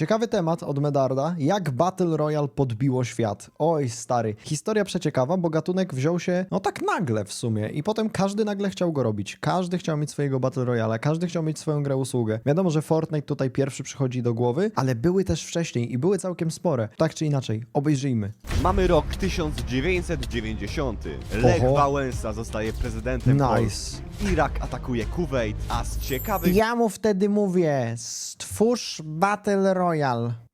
Ciekawy temat od Medarda. Jak Battle Royale podbiło świat? Oj, stary. Historia przeciekawa, bo gatunek wziął się, no tak nagle w sumie. I potem każdy nagle chciał go robić. Każdy chciał mieć swojego Battle Royale, każdy chciał mieć swoją grę usługę. Wiadomo, że Fortnite tutaj pierwszy przychodzi do głowy, ale były też wcześniej i były całkiem spore. Tak czy inaczej, obejrzyjmy. Mamy rok 1990. Lech Oho. Wałęsa zostaje prezydentem Nice. Polski. Irak atakuje Kuwait, a z ciekawych Ja mu wtedy mówię, stwórz Battle Royale.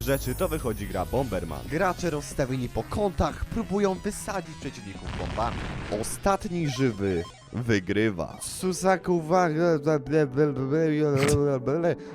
Rzeczy to wychodzi gra Bomberman. Gracze rozstawieni po kątach próbują wysadzić przeciwników bombami. Ostatni żywy wygrywa. Susaku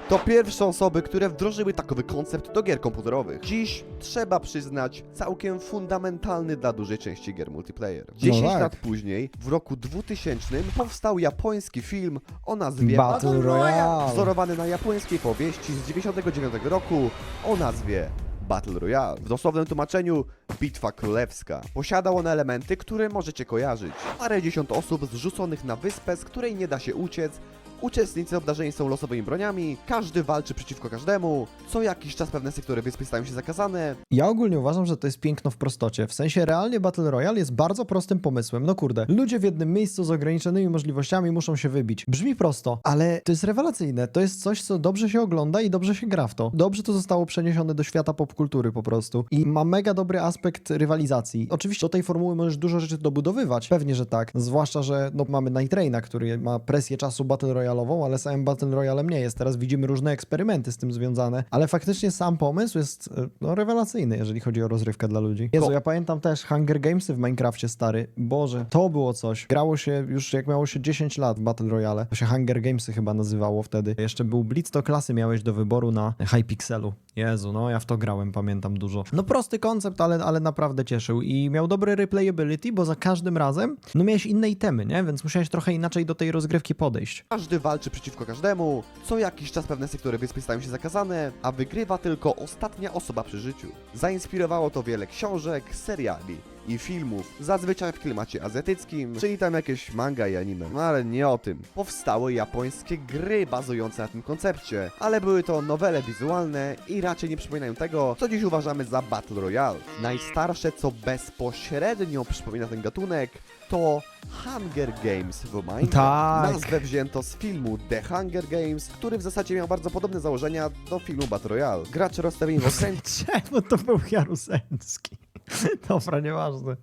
to pierwsze osoby, które wdrożyły takowy koncept do gier komputerowych. Dziś trzeba przyznać całkiem fundamentalny dla dużej części gier multiplayer. 10 tak. lat później, w roku 2000 powstał japoński film o nazwie Battle Royale. wzorowany na japońskiej powieści z 99 roku o nazwie Battle Royale. W dosłownym tłumaczeniu Bitwa Królewska. Posiadał on elementy, które możecie kojarzyć. Parędziesiąt osób zrzuconych na wyspę, z której nie da się uciec. Uczestnicy obdarzeni są losowymi broniami, każdy walczy przeciwko każdemu, co jakiś czas pewne sektory wyspy stają się zakazane, Ja ogólnie uważam, że to jest piękno w prostocie. W sensie realnie Battle Royale jest bardzo prostym pomysłem. No kurde, ludzie w jednym miejscu z ograniczonymi możliwościami muszą się wybić. Brzmi prosto, ale to jest rewelacyjne. To jest coś, co dobrze się ogląda i dobrze się gra w to. Dobrze to zostało przeniesione do świata popkultury po prostu. I ma mega dobry aspekt rywalizacji. Oczywiście do tej formuły możesz dużo rzeczy dobudowywać. Pewnie, że tak. Zwłaszcza, że no, mamy Night Traina, który ma presję czasu Battle Royale'ową, ale samym Battle Royalem nie jest. Teraz widzimy różne eksperymenty z tym związane, ale faktycznie sam pomysł jest e, no, rewelacyjny, jeżeli chodzi o rozrywkę dla ludzi. Jezu, ja pamiętam też Hunger Gamesy w Minecrafcie, stary. Boże, to było coś. Grało się już jak miało się 10 lat w Battle Royale. To się Hunger Gamesy chyba nazywało wtedy. Jeszcze był Blitz, to klasy miałeś do wyboru na Hypixelu. Jezu, no ja w to grałem, pamiętam dużo. No prosty koncept, ale, ale naprawdę cieszył i miał dobry replayability, bo za każdym razem, no miałeś inne itemy, nie? Więc musiałeś trochę inaczej do tej rozgrywki podejść. każdy walczy przeciwko każdemu, co jakiś czas pewne sektory wyspy stają się zakazane, a wygrywa tylko ostatnia osoba przy życiu. Zainspirowało to wiele książek, seriali i filmów, zazwyczaj w klimacie azjatyckim, czyli tam jakieś manga i anime, no ale nie o tym. Powstały japońskie gry bazujące na tym koncepcie, ale były to nowele wizualne i raczej nie przypominają tego, co dziś uważamy za Battle Royale. Najstarsze, co bezpośrednio przypomina ten gatunek, to Hunger Games w Minecraft. Tak. Nazwę wzięto z filmu The Hunger Games, który w zasadzie miał bardzo podobne założenia do filmu Battle Royale. Gracze rozstawieni w okręcie Czemu to był Jaruzelski? Dobra, nieważne.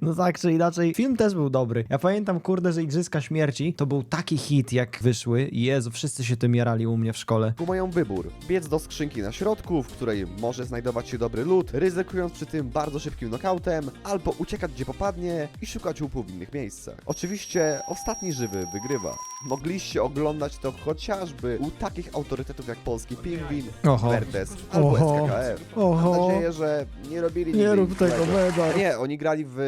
No tak czy inaczej, film też był dobry. Ja pamiętam, kurde, że Igrzyska Śmierci to był taki hit, jak wyszły. Jezu, wszyscy się tym jarali u mnie w szkole. mają wybór. Biec do skrzynki na środku, w której może znajdować się dobry lód, ryzykując przy tym bardzo szybkim knockoutem, albo uciekać gdzie popadnie i szukać łupu w innych miejscach. Oczywiście ostatni żywy wygrywa. Mogliście oglądać to chociażby u takich autorytetów jak polski Pingwin, Oho. Vertes albo Oho. SKKF. Mam Oho. nadzieję, że nie robili Nie rób tego, złego. Nie, oni grali w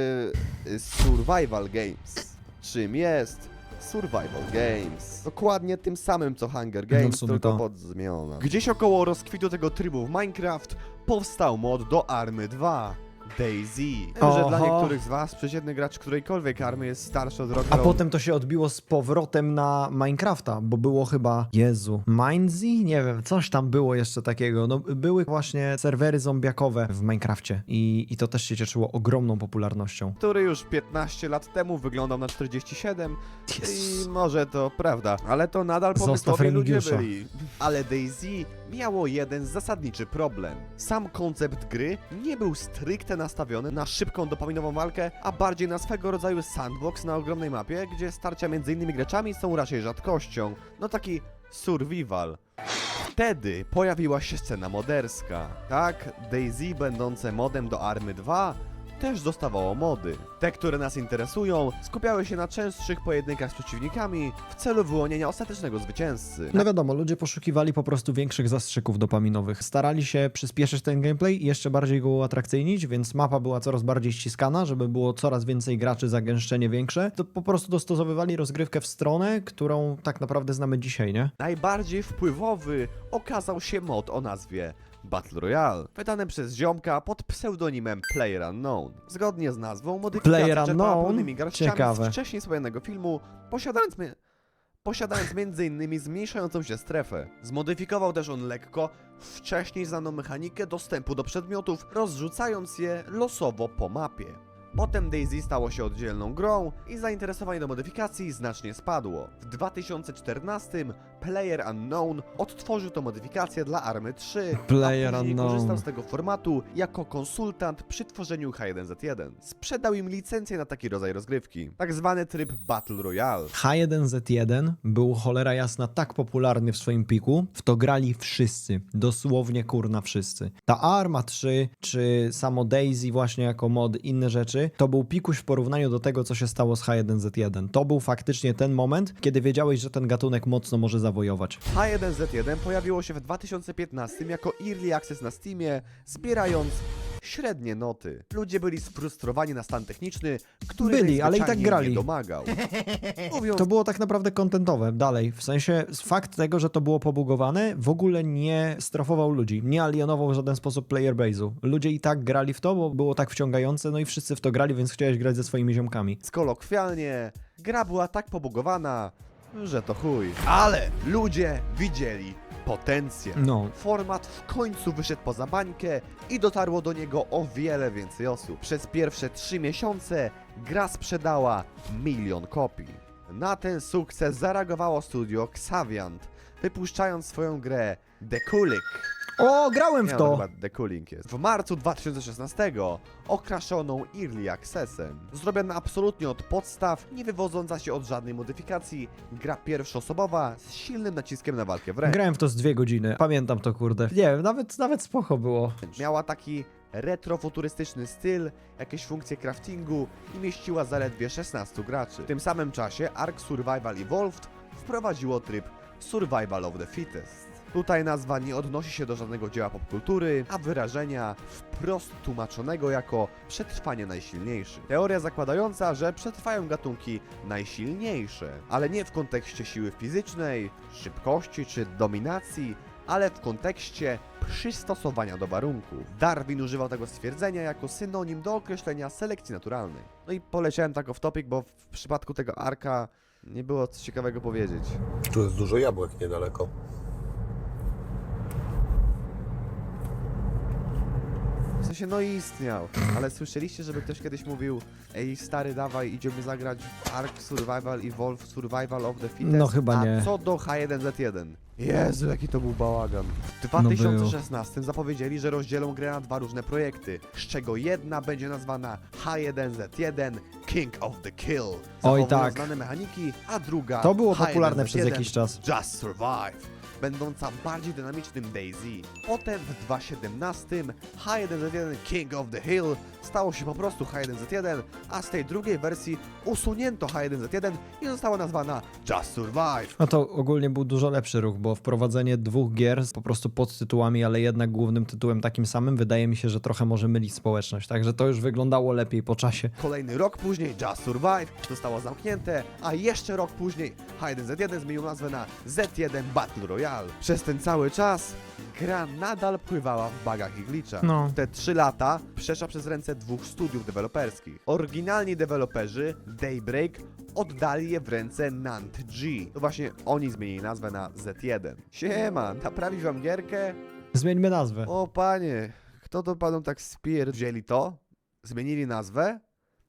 y, Survival Games. Czym jest Survival Games? Dokładnie tym samym co Hunger No w Games, sumie tylko to. pod zmianą. Gdzieś około rozkwitu tego trybu w Minecraft powstał mod do Army 2. Daisy. Wiem, że dla Oho. niektórych z was przeciętny gracz którejkolwiek army jest starszy od roku. A potem to się odbiło z powrotem na Minecrafta, bo było chyba, Jezu, Mindsy? Nie wiem, coś tam było jeszcze takiego. No, były właśnie serwery zombiakowe w Minecrafcie i, i to też się cieszyło ogromną popularnością. który już 15 lat temu wyglądał na 47 Jezus. I może to prawda, ale to nadal Zostaw pomysłowi ludzie Remigiusza. byli. Ale Daisy miało jeden zasadniczy problem. Sam koncept gry nie był stricte nastawiony na szybką dopaminową walkę, a bardziej na swego rodzaju sandbox na ogromnej mapie, gdzie starcia między innymi graczami są raczej rzadkością. No taki survival. Wtedy pojawiła się scena moderska. Tak, Daisy będące modem do Army 2 też dostawało mody. Te, które nas interesują, skupiały się na częstszych pojedynkach z przeciwnikami w celu wyłonienia ostatecznego zwycięzcy. No wiadomo, ludzie poszukiwali po prostu większych zastrzyków dopaminowych. Starali się przyspieszyć ten gameplay i jeszcze bardziej go uatrakcyjnić, więc mapa była coraz bardziej ściskana, żeby było coraz więcej graczy, zagęszczenie większe. To po prostu dostosowywali rozgrywkę w stronę, którą tak naprawdę znamy dzisiaj, nie? Najbardziej wpływowy okazał się mod o nazwie Battle Royale, wydany przez ziomka pod pseudonimem Player Unknown. Zgodnie z nazwą, modyfikacja czerpała pełnymi garściami Ciekawe. z wcześniej wspomnianego filmu, posiadając... My... posiadając m.in. zmniejszającą się strefę. Zmodyfikował też on lekko wcześniej znaną mechanikę dostępu do przedmiotów, rozrzucając je losowo po mapie. Potem Daisy stało się oddzielną grą i zainteresowanie do modyfikacji znacznie spadło. W 2014 Player Unknown odtworzył tę modyfikację dla Army 3, Player a później Unknown. korzystał z tego formatu jako konsultant przy tworzeniu H1Z1. Sprzedał im licencję na taki rodzaj rozgrywki, tak zwany tryb Battle Royale. H1Z1 był cholera jasna tak popularny w swoim piku, w to grali wszyscy, dosłownie kurna wszyscy. Ta Arma 3, czy samo Daisy właśnie jako mod, inne rzeczy, to był pikuś w porównaniu do tego, co się stało z H1Z1. To był faktycznie ten moment, kiedy wiedziałeś, że ten gatunek mocno może zawojować. H1Z1 pojawiło się w 2015 jako Early Access na Steamie, zbierając średnie noty. Ludzie byli sfrustrowani na stan techniczny, który Byli, ale i tak najzwyczajniej grali. nie domagał. Mówiąc To było tak naprawdę kontentowe dalej. W sensie fakt tego, że to było pobugowane, w ogóle nie strofował ludzi, nie alienował w żaden sposób player base'u. Ludzie i tak grali w to, bo było tak wciągające, no i wszyscy w to grali, więc chciałeś grać ze swoimi ziomkami. kolokwialnie, gra była tak pobugowana, że to chuj. Ale ludzie widzieli potencjał. No, Format w końcu wyszedł poza bańkę i dotarło do niego o wiele więcej osób. Przez pierwsze trzy miesiące gra sprzedała milion kopii. Na ten sukces zareagowało studio Xaviant, wypuszczając swoją grę The Cooling. O, grałem Nie, w no, to! chyba The Cooling jest. W marcu 2016 okraszoną Early Accessem. Zrobiona absolutnie od podstaw, nie wywodząca się od żadnej modyfikacji, gra pierwszoosobowa z silnym naciskiem na walkę wręcz. Grałem w to z dwie godziny. Pamiętam to, kurde. Nie wiem, nawet, nawet spoko było. Miała taki retrofuturystyczny styl, jakieś funkcje craftingu i mieściła zaledwie 16 graczy. W tym samym czasie Ark Survival Evolved wprowadziło tryb Survival of the Fittest. Tutaj nazwa nie odnosi się do żadnego dzieła popkultury, a wyrażenia wprost tłumaczonego jako przetrwanie najsilniejszy. Teoria zakładająca, że przetrwają gatunki najsilniejsze, ale nie w kontekście siły fizycznej, szybkości czy dominacji, ale w kontekście przystosowania do warunków. Darwin używał tego stwierdzenia jako synonim do określenia selekcji naturalnej. No i poleciałem tak off topic, bo w przypadku tego arka nie było co ciekawego powiedzieć. Tu jest dużo jabłek niedaleko. W sensie, no istniał, ale słyszeliście, żeby ktoś kiedyś mówił Ej, stary, dawaj, idziemy zagrać w Ark Survival Evolve Survival of the Fittest, No chyba a nie. co do H1Z1? Jezu, jaki to był bałagan. W No był. 2016 zapowiedzieli, że rozdzielą grę na dwa różne projekty, z czego jedna będzie nazwana H1Z1 King of the Kill. Oj, Zachowują tak. znane mechaniki, a druga To było H1Z1 popularne przez jakiś czas. Just Survive, będąca bardziej dynamicznym Daisy. Potem w 2017 H1Z1 King of the Hill stało się po prostu H1Z1, a z tej drugiej wersji usunięto H1Z1 i została nazwana Just Survive. No to ogólnie był dużo lepszy ruch, bo wprowadzenie dwóch gier z po prostu podtytułami, ale jednak głównym tytułem takim samym, wydaje mi się, że trochę może mylić społeczność. Także to już wyglądało lepiej po czasie. Kolejny rok później Just Survive zostało zamknięte, a jeszcze rok później H1Z1 zmienił nazwę na Z1 Battle Royale. Przez ten cały czas gra nadal pływała w bagach i glitchach. No. Te 3 lata przeszła przez ręce dwóch studiów deweloperskich. Oryginalni deweloperzy, Daybreak, oddali je w ręce Nant G. To właśnie oni zmienili nazwę na Z1. Siema, naprawić wam gierkę? Zmieńmy nazwę. O panie, kto to panom tak spier... Wzięli to, zmienili nazwę,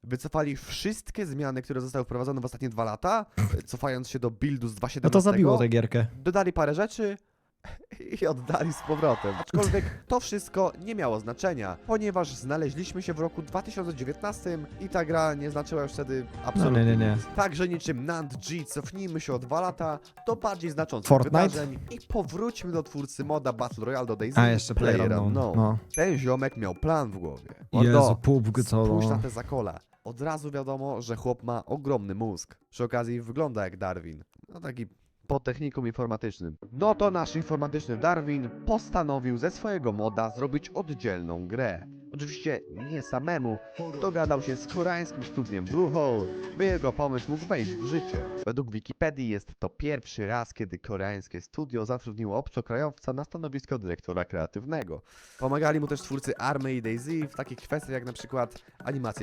wycofali wszystkie zmiany, które zostały wprowadzone w ostatnie dwa lata, cofając się do buildu z 2.17. No to zabiło tę gierkę. Dodali parę rzeczy i oddali z powrotem. Aczkolwiek to wszystko nie miało znaczenia, ponieważ znaleźliśmy się w roku 2019 i ta gra nie znaczyła już wtedy absolutnie No nie, nie, nie. Także niczym Nant G cofnijmy się o dwa lata do bardziej znaczących Fortnite? wydarzeń i powróćmy do twórcy moda Battle Royale do Daisy A, jeszcze PlayerUnknown. No. Ten ziomek miał plan w głowie. Jezu, pupk to... Spójrz na te zakola. Od razu wiadomo, że chłop ma ogromny mózg. Przy okazji wygląda jak Darwin. No taki po technikum informatycznym. No to nasz informatyczny Darwin postanowił ze swojego moda zrobić oddzielną grę. Oczywiście nie samemu, dogadał się z koreańskim studiem Bluehole, by jego pomysł mógł wejść w życie. Według Wikipedii jest to pierwszy raz, kiedy koreańskie studio zatrudniło obcokrajowca na stanowisko dyrektora kreatywnego. Pomagali mu też twórcy Army i Daisy w takich kwestiach jak na przykład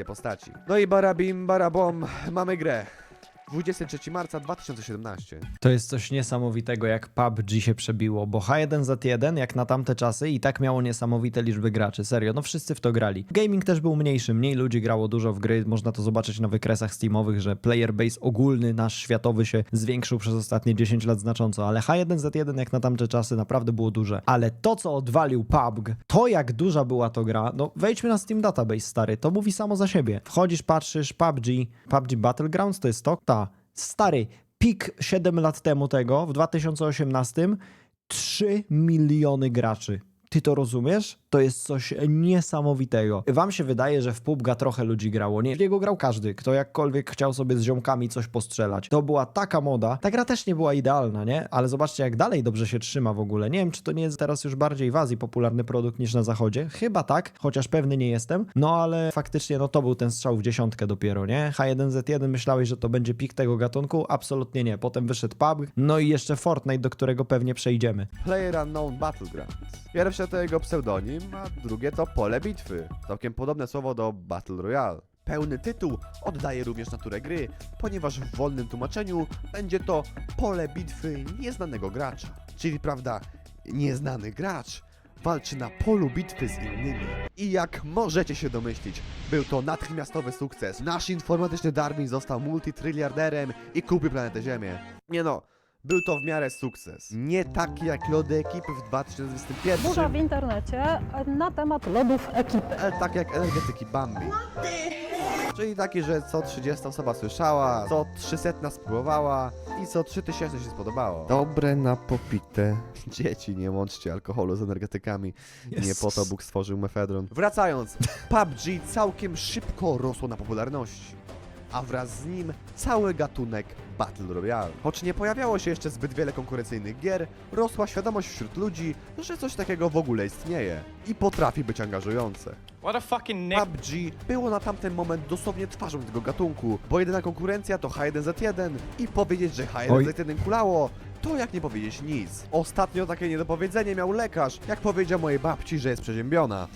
postaci. No i barabim, barabom, mamy grę. 23 marca 2017. To jest coś niesamowitego, jak PUBG się przebiło, bo H1Z1 jak na tamte czasy i tak miało niesamowite liczby graczy, serio, no wszyscy w to grali. Gaming też był mniejszy, mniej ludzi grało dużo w gry, można to zobaczyć na wykresach steamowych, że player base ogólny, nasz światowy się zwiększył przez ostatnie 10 lat znacząco, ale H1Z1 jak na tamte czasy naprawdę było duże. Ale to, co odwalił PUBG, to jak duża była to gra, no wejdźmy na Steam Database, stary, to mówi samo za siebie. Wchodzisz, patrzysz, PUBG, PUBG Battlegrounds to jest to? Ta. Stary, pik 7 lat temu tego, w 2018, 3 miliony graczy. Ty to rozumiesz? To jest coś niesamowitego. Wam się wydaje, że w PUBG'a trochę ludzi grało. Nie, w niego grał każdy, kto jakkolwiek chciał sobie z ziomkami coś postrzelać. To była taka moda. Ta gra też nie była idealna, nie? Ale zobaczcie, jak dalej dobrze się trzyma w ogóle. Nie wiem, czy to nie jest teraz już bardziej w Azji popularny produkt niż na zachodzie. Chyba tak, chociaż pewny nie jestem. No ale faktycznie, no to był ten strzał w dziesiątkę dopiero, nie? H1Z1 myślałeś, że to będzie pik tego gatunku? Absolutnie nie. Potem wyszedł PUBG, no i jeszcze Fortnite, do którego pewnie przejdziemy. Player Unknown Battlegrounds. Pierwsze to jego pseudonim, a drugie to pole bitwy. Całkiem podobne słowo do Battle Royale. Pełny tytuł oddaje również naturę gry, ponieważ w wolnym tłumaczeniu będzie to pole bitwy nieznanego gracza. Czyli prawda, nieznany gracz walczy na polu bitwy z innymi. I jak możecie się domyślić, był to natychmiastowy sukces. Nasz informatyczny Darwin został multitryliarderem i kupił planetę Ziemię. Nie no, był to w miarę sukces. Nie taki jak lody ekipy w 2021, Burza w internecie na temat lodów ekipy. ale tak jak energetyki Bambi. Czyli taki, że co 30 osoba słyszała, co 300 spróbowała i co 3000 się spodobało. Dobre na popite. Dzieci, nie łączcie alkoholu z energetykami. Nie Jezus. po to Bóg stworzył mefedron. Wracając, PUBG całkiem szybko rosło na popularności. A wraz z nim cały gatunek Battle Royale. Choć nie pojawiało się jeszcze zbyt wiele konkurencyjnych gier, rosła świadomość wśród ludzi, że coś takiego w ogóle istnieje i potrafi być angażujące. What a fucking nick. PUBG było na tamten moment dosłownie twarzą tego gatunku, bo jedyna konkurencja to H1Z1 i powiedzieć, że H1Z1 kulało, to jak nie powiedzieć nic. Ostatnio takie niedopowiedzenie miał lekarz, jak powiedział mojej babci, że jest przeziębiona.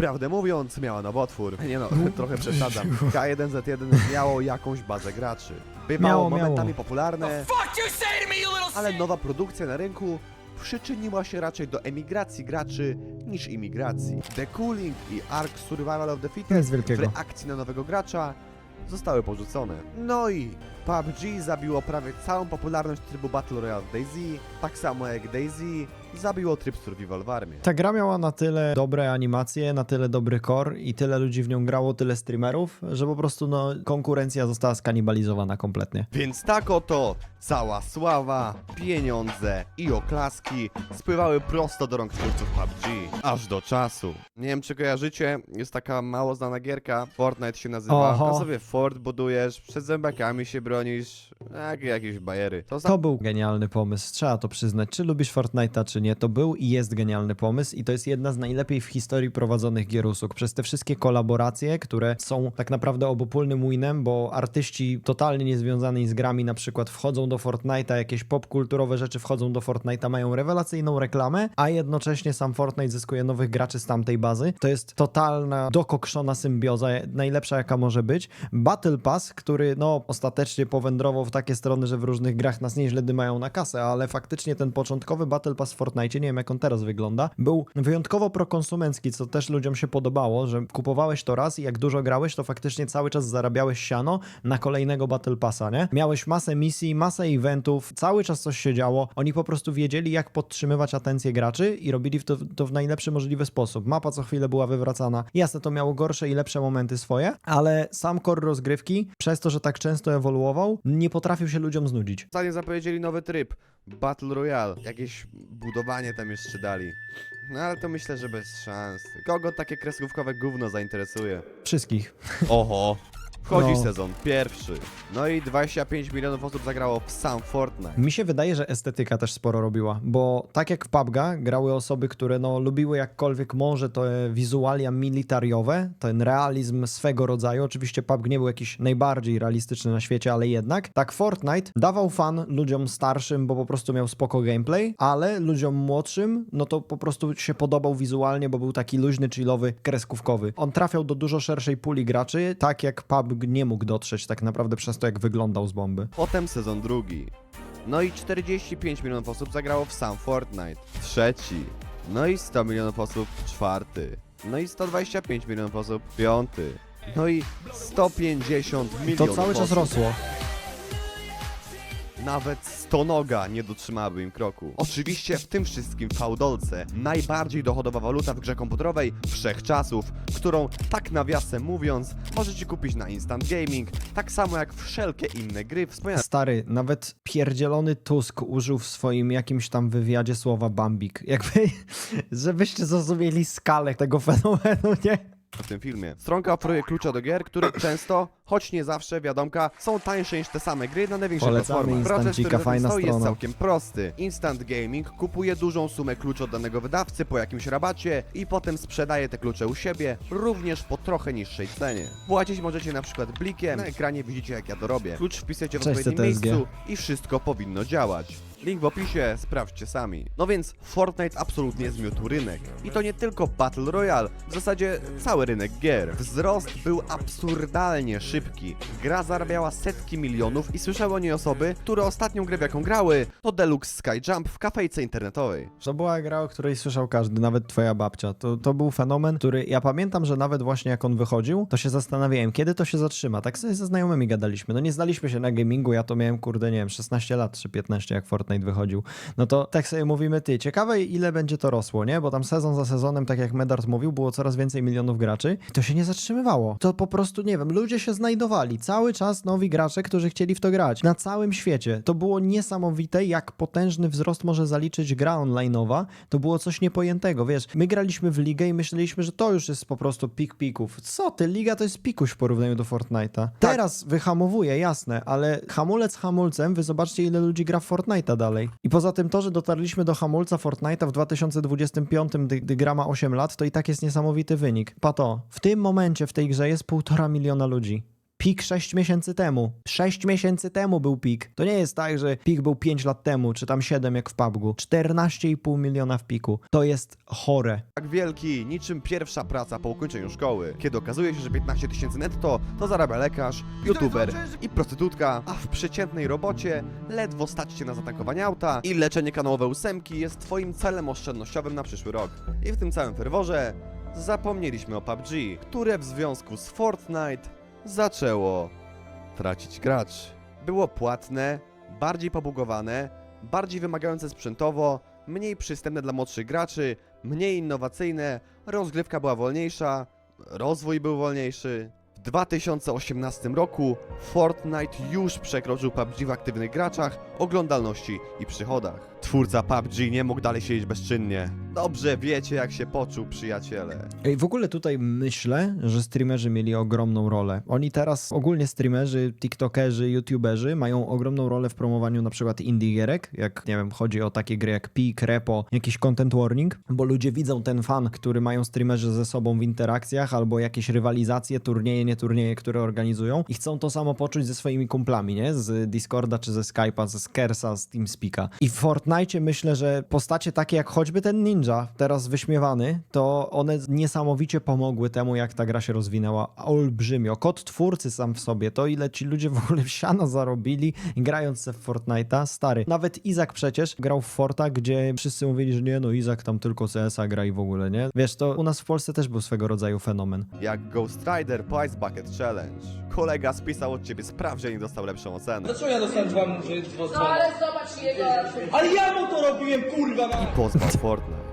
Prawdę mówiąc, miała nowotwór. Nie no, trochę przesadzam. K1Z1 miało jakąś bazę graczy. Bywało Miało, momentami miało. popularne, Fuck you say to me, you little ale nowa produkcja na rynku przyczyniła się raczej do emigracji graczy niż imigracji. The Cooling i Ark Survival of the Fittest w wielkiego. reakcji na nowego gracza zostały porzucone. No i PUBG zabiło prawie całą popularność trybu Battle Royale w DayZ, tak samo jak DayZ zabiło tryb Survival w armii. Ta gra miała na tyle dobre animacje, na tyle dobry core i tyle ludzi w nią grało, tyle streamerów, że po prostu no, konkurencja została skanibalizowana kompletnie. Więc tak oto cała sława, pieniądze i oklaski spływały prosto do rąk twórców PUBG. Aż do czasu. Nie wiem czy kojarzycie, jest taka mało znana gierka, Fortnite się nazywa. Oho. Tam sobie fort budujesz, przed zębakami się bronisz, jak jakieś bajery. To, za... To był genialny pomysł, trzeba to przyznać. Czy lubisz Fortnite'a, czy nie, to był i jest genialny pomysł i to jest jedna z najlepiej w historii prowadzonych gier usług. Przez te wszystkie kolaboracje, które są tak naprawdę obopólnym winem, bo artyści totalnie niezwiązani z grami na przykład wchodzą do Fortnite'a, jakieś popkulturowe rzeczy wchodzą do Fortnite'a, mają rewelacyjną reklamę, a jednocześnie sam Fortnite zyskuje nowych graczy z tamtej bazy. To jest totalna, dokokszona symbioza, najlepsza jaka może być. Battle Pass, który no ostatecznie powędrował w takie strony, że w różnych grach nas nieźle dymają na kasę, ale faktycznie ten początkowy Battle Pass w Fortnite, nie wiem jak on teraz wygląda, był wyjątkowo prokonsumencki, co też ludziom się podobało, że kupowałeś to raz i jak dużo grałeś, to faktycznie cały czas zarabiałeś siano na kolejnego Battle Passa, nie? Miałeś masę misji, masę eventów, cały czas coś się działo, oni po prostu wiedzieli jak podtrzymywać atencję graczy i robili to, to w najlepszy możliwy sposób. Mapa co chwilę była wywracana. Jasne, to miało gorsze i lepsze momenty swoje, ale sam core rozgrywki, przez to, że tak często ewoluował, nie potrafił się ludziom znudzić. Zanim zapowiedzieli nowy tryb, Battle Royale, jakieś budowanie tam jeszcze dali. No ale to myślę, że bez szans. Kogo takie kreskówkowe gówno zainteresuje? Wszystkich. Oho. Wchodzi No. sezon pierwszy. No i 25 milionów osób zagrało w sam Fortnite. Mi się wydaje, że estetyka też sporo robiła, bo tak jak w PUBG'a grały osoby, które no lubiły jakkolwiek może te wizualia militariowe, ten realizm swego rodzaju. Oczywiście PUBG nie był jakiś najbardziej realistyczny na świecie, ale jednak. Tak Fortnite dawał fan ludziom starszym, bo po prostu miał spoko gameplay, ale ludziom młodszym, no to po prostu się podobał wizualnie, bo był taki luźny, chillowy, kreskówkowy. On trafiał do dużo szerszej puli graczy, tak jak PUBG nie mógł dotrzeć tak naprawdę przez to, jak wyglądał z bomby. Potem sezon drugi. No i 45 milionów osób zagrało w sam Fortnite. Trzeci. No i 100 milionów osób czwarty. No i 125 milionów osób piąty. No i 150 To milionów cały czas osób. rosło. Nawet stonoga nie dotrzymałaby im kroku. Oczywiście w tym wszystkim fałdolce, najbardziej dochodowa waluta w grze komputerowej wszechczasów, którą tak nawiasem mówiąc możecie kupić na Instant Gaming, tak samo jak wszelkie inne gry wspomniane Stary, nawet pierdzielony Tusk użył w swoim jakimś tam wywiadzie słowa Bambik. Jakby, żebyście zrozumieli skalę tego fenomenu, nie? w tym filmie. Stronka oferuje klucze do gier, które często, choć nie zawsze, wiadomka, są tańsze niż te same gry na największych platformach. Proces, który fajna stoi, jest strona. całkiem prosty. Instant Gaming kupuje dużą sumę kluczy od danego wydawcy po jakimś rabacie i potem sprzedaje te klucze u siebie, również po trochę niższej cenie. Płacić możecie na przykład blikiem, na ekranie widzicie jak ja to robię. Klucz wpisujecie w Cześć, odpowiednim CTSG. miejscu i wszystko powinno działać. Link w opisie, sprawdźcie sami. No więc Fortnite absolutnie zmiótł rynek. I to nie tylko Battle Royale, w zasadzie cały rynek gier. Wzrost był absurdalnie szybki. Gra zarabiała setki milionów i słyszały o niej osoby, które ostatnią grę w jaką grały to Deluxe Skyjump w kafejce internetowej. To była gra, o której słyszał każdy, nawet twoja babcia. To, to był fenomen, który ja pamiętam, że nawet właśnie jak on wychodził, to się zastanawiałem, kiedy to się zatrzyma. Tak sobie ze znajomymi gadaliśmy. No nie znaliśmy się na gamingu, ja to miałem, kurde, nie wiem, 16 lat czy 15, jak Fortnite wychodził. No to tak sobie mówimy, ty, ciekawe ile będzie to rosło, nie? Bo tam sezon za sezonem, tak jak Medard mówił, było coraz więcej milionów graczy. I to się nie zatrzymywało. To po prostu, nie wiem, ludzie się znajdowali. Cały czas nowi gracze, którzy chcieli w to grać. Na całym świecie. To było niesamowite, jak potężny wzrost może zaliczyć gra online'owa. To było coś niepojętego, wiesz. My graliśmy w ligę i myśleliśmy, że to już jest po prostu pik pików. Co ty, liga to jest pikuś w porównaniu do Fortnite'a. Teraz wyhamowuje, jasne, ale hamulec hamulcem, wy zobaczcie ile ludzi gra w Fortnite'a dalej. I poza tym to, że dotarliśmy do hamulca Fortnite'a w 2025, gdy, gdy gra ma 8 lat, to i tak jest niesamowity wynik. Pato, w tym momencie w tej grze jest półtora miliona ludzi. Pik 6 miesięcy temu. 6 miesięcy temu był pik. To nie jest tak, że pik był 5 lat temu, czy tam 7 jak w PUBG. 14,5 miliona w piku. To jest chore. Tak wielki, niczym pierwsza praca po ukończeniu szkoły. Kiedy okazuje się, że 15 tysięcy netto to zarabia lekarz, youtuber i prostytutka, a w przeciętnej robocie ledwo stać się na zatankowanie auta i leczenie kanałowe ósemki jest twoim celem oszczędnościowym na przyszły rok. I w tym całym ferworze zapomnieliśmy o PUBG, które w związku z Fortnite zaczęło tracić graczy. Było płatne, bardziej pobugowane, bardziej wymagające sprzętowo, mniej przystępne dla młodszych graczy, mniej innowacyjne, rozgrywka była wolniejsza, rozwój był wolniejszy. W 2018 roku Fortnite już przekroczył PUBG w aktywnych graczach, oglądalności i przychodach. Twórca PUBG nie mógł dalej siedzieć bezczynnie. Dobrze wiecie jak się poczuł, przyjaciele. Ej, w ogóle tutaj myślę, że streamerzy mieli ogromną rolę. Oni teraz, ogólnie streamerzy, tiktokerzy, youtuberzy mają ogromną rolę w promowaniu na przykład indie gierek, jak nie wiem, chodzi o takie gry jak Peak, Repo, jakiś content warning, bo ludzie widzą ten fan, który mają streamerzy ze sobą w interakcjach, albo jakieś rywalizacje, turnieje, nie turnieje, które organizują i chcą to samo poczuć ze swoimi kumplami, nie? Z Discorda, czy ze Skype'a, ze Skersa, z TeamSpeak'a. I w Fortnite myślę, że postacie takie jak choćby ten Ninja, teraz wyśmiewany, to one niesamowicie pomogły temu, jak ta gra się rozwinęła olbrzymio. Kod twórcy sam w sobie, to ile ci ludzie w ogóle siana zarobili grając se w Fortnite'a, stary. Nawet Izak przecież grał w Forta, gdzie wszyscy mówili, że nie no, Izak tam tylko CS-a gra i w ogóle, nie? Wiesz, to u nas w Polsce też był swego rodzaju fenomen. Jak Ghost Rider po Ice Bucket Challenge. Kolega spisał od ciebie sprawdzian i dostał lepszą ocenę. Dlaczego ja dostałem dwa, dwa, dwa No ale zobacz jego... Ale ja mu to robiłem, kurwa! ma- pozwał Fortnite.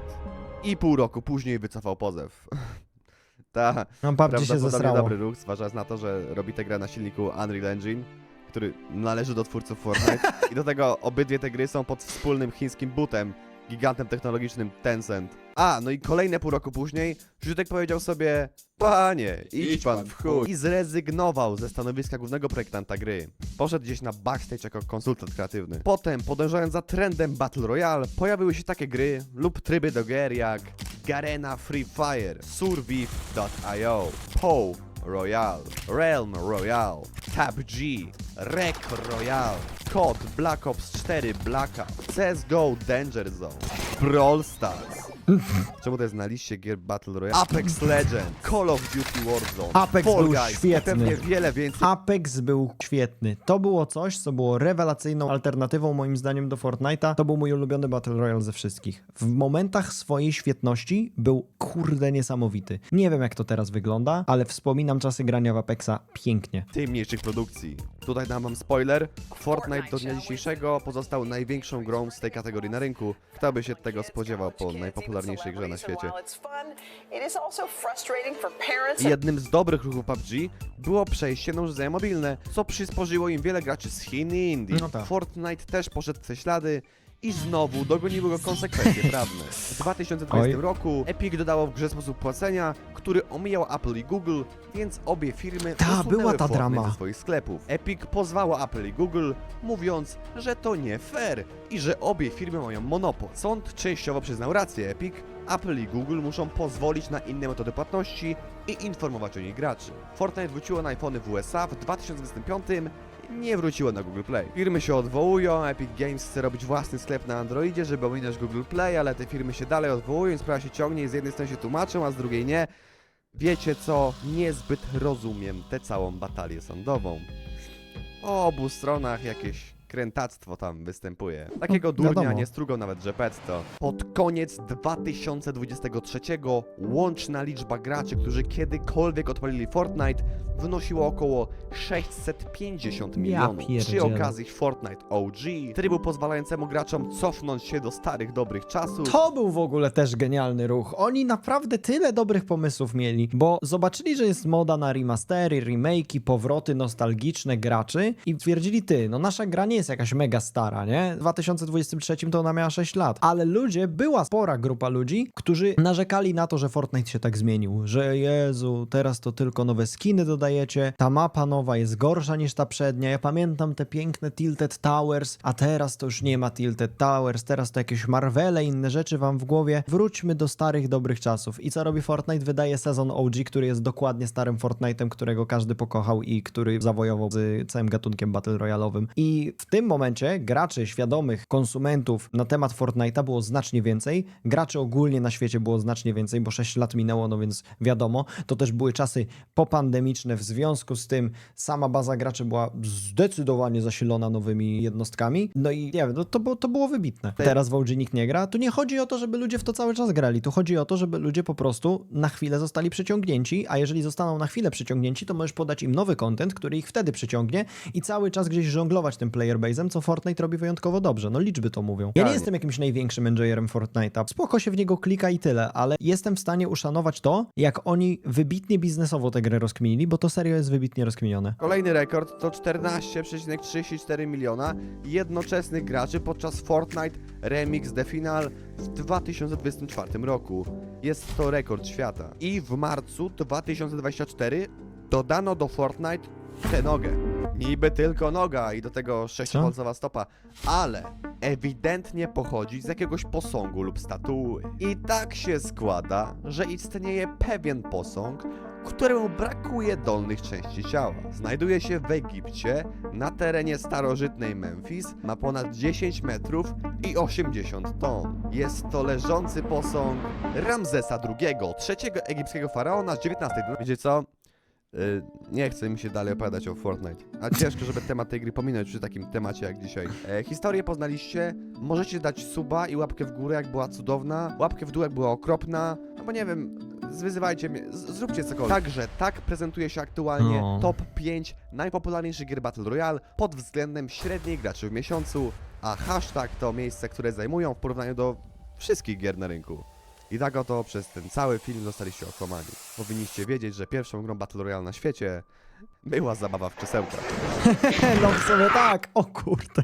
I pół roku później wycofał pozew. Ta No, PUBG się prawdopodobnie zesrało. dobry ruch, zważając na to, że robi tę grę na silniku Unreal Engine, który należy do twórców Fortnite. I do tego obydwie te gry są pod wspólnym chińskim butem, gigantem technologicznym Tencent. A, no i kolejne pół roku później Rzutek powiedział sobie Panie, idź pan w chuj. I zrezygnował ze stanowiska głównego projektanta gry. Poszedł gdzieś na backstage jako konsultant kreatywny. Potem, podążając za trendem Battle Royale, pojawiły się takie gry lub tryby do gier jak Garena Free Fire, Survive.io, PoE Royale, Realm Royale, Tab G, Rec Royale, COD Black Ops 4 Blackout, CSGO Danger Zone, Brawl Stars, Czemu to jest na liście gier Battle Royale? Apex Legends, Call of Duty Warzone, Apex Fall był Guys i świetny. pewnie wiele więcej. Apex był świetny. To było coś, co było rewelacyjną alternatywą moim zdaniem do Fortnite'a. To był mój ulubiony Battle Royale ze wszystkich. W momentach swojej świetności był kurde niesamowity. Nie wiem jak to teraz wygląda, ale wspominam czasy grania w Apexa pięknie. tej mniejszych produkcji. Tutaj dam wam spoiler. Fortnite do dnia dzisiejszego pozostał największą grą z tej kategorii na rynku. Kto by się tego spodziewał po najpopularniejszej grze na świecie? Jednym z dobrych ruchów PUBG było przejście na urządzenia mobilne, co przysporzyło im wiele graczy z Chin i Indii. No tak. Fortnite też poszedł w te ślady i znowu dogoniły go konsekwencje prawne. W 2020 Oj. roku Epic dodało w grze sposób płacenia, który omijał Apple i Google, więc obie firmy Ta, usunęły była ta Fortnite drama. ze swoich sklepów. Epic pozwało Apple i Google, mówiąc, że to nie fair i że obie firmy mają monopol. Sąd częściowo przyznał rację Epic, Apple i Google muszą pozwolić na inne metody płatności i informować o nich graczy. Fortnite wróciło na iPhony w USA w 2025, nie wróciło na Google Play. Firmy się odwołują, Epic Games chce robić własny sklep na Androidzie, żeby ominąć Google Play, ale te firmy się dalej odwołują i sprawa się ciągnie i z jednej strony się tłumaczą, a z drugiej nie. Wiecie co? Niezbyt rozumiem tę całą batalię sądową. O obu stronach jakieś krętactwo tam występuje. Takiego No, durnia wiadomo. nie strugą nawet Gepetto. Pod koniec 2023 łączna liczba graczy, którzy kiedykolwiek odpalili Fortnite wynosiła około 650 milionów. Przy pierdzielę. okazji Fortnite OG, trybu pozwalającemu graczom cofnąć się do starych dobrych czasów. To był w ogóle też genialny ruch. Oni naprawdę tyle dobrych pomysłów mieli, bo zobaczyli, że jest moda na remastery, remake'i, powroty nostalgiczne graczy i twierdzili, ty, no nasza gra nie jest jakaś mega stara, nie? W 2023 to ona miała 6 lat, ale ludzie, była spora grupa ludzi, którzy narzekali na to, że Fortnite się tak zmienił, że Jezu, teraz to tylko nowe skiny dodajecie, ta mapa nowa jest gorsza niż ta przednia, ja pamiętam te piękne Tilted Towers, a teraz to już nie ma Tilted Towers, teraz to jakieś Marvele, inne rzeczy wam w głowie. Wróćmy do starych, dobrych czasów. I co robi Fortnite? Wydaje sezon OG, który jest dokładnie starym Fortnite'em, którego każdy pokochał i który zawojował z całym gatunkiem Battle Royale'owym. I w tym momencie graczy świadomych konsumentów na temat Fortnite'a było znacznie więcej. Graczy ogólnie na świecie było znacznie więcej, bo 6 lat minęło, no więc wiadomo, to też były czasy popandemiczne. W związku z tym sama baza graczy była zdecydowanie zasilona nowymi jednostkami. No i nie wiem, no to, było, to było wybitne. Teraz w OG nikt nie gra. Tu nie chodzi o to, żeby ludzie w to cały czas grali. Tu chodzi o to, żeby ludzie po prostu na chwilę zostali przyciągnięci, a jeżeli zostaną na chwilę przyciągnięci, to możesz podać im nowy content, który ich wtedy przyciągnie i cały czas gdzieś żonglować tym player base'em, co Fortnite robi wyjątkowo dobrze. No liczby to mówią. Ja nie Realnie. jestem jakimś największym enjoyerem Fortnite'a. Spoko się w niego klika i tyle, ale jestem w stanie uszanować to, jak oni wybitnie biznesowo tę grę rozkminili, bo to serio jest wybitnie rozkminione. Kolejny rekord to 14,34 miliona jednoczesnych graczy podczas Fortnite Remix The Final w 2024 roku. Jest to rekord świata. I w marcu 2024 dodano do Fortnite tę nogę. Niby tylko noga i do tego 6-palcowa stopa, ale ewidentnie pochodzi z jakiegoś posągu lub statuły. I tak się składa, że istnieje pewien posąg, któremu brakuje dolnych części ciała. Znajduje się w Egipcie, na terenie starożytnej Memphis, ma ponad 10 metrów i 80 ton. Jest to leżący posąg Ramzesa II, trzeciego egipskiego faraona z XIX. Wiecie co? Y, nie chce mi się dalej opowiadać o Fortnite. A ciężko, żeby temat tej gry pominąć przy takim temacie jak dzisiaj. E, historię poznaliście, możecie dać suba i łapkę w górę jak była cudowna, łapkę w dół jak była okropna, no bo nie wiem, zwyzywajcie mnie, zróbcie cokolwiek. Także tak prezentuje się aktualnie No. top 5 najpopularniejszych gier Battle Royale pod względem średniej graczy w miesiącu, a hashtag to miejsce, które zajmują w porównaniu do wszystkich gier na rynku. I tak oto przez ten cały film zostaliście okłamani. Powinniście wiedzieć, że pierwszą grą Battle Royale na świecie była zabawa w krzesełkach. No w sumie tak, o kurde.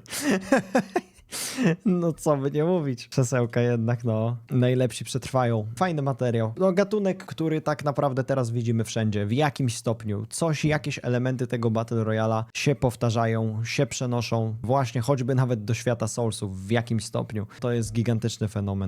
No co by nie mówić. Przesełka jednak, no. Najlepsi przetrwają. Fajny materiał. No gatunek, który tak naprawdę teraz widzimy wszędzie. W jakimś stopniu. Coś, jakieś elementy tego Battle Royala się powtarzają, się przenoszą. Właśnie choćby nawet do świata Soulsów w jakimś stopniu. To jest gigantyczny fenomen.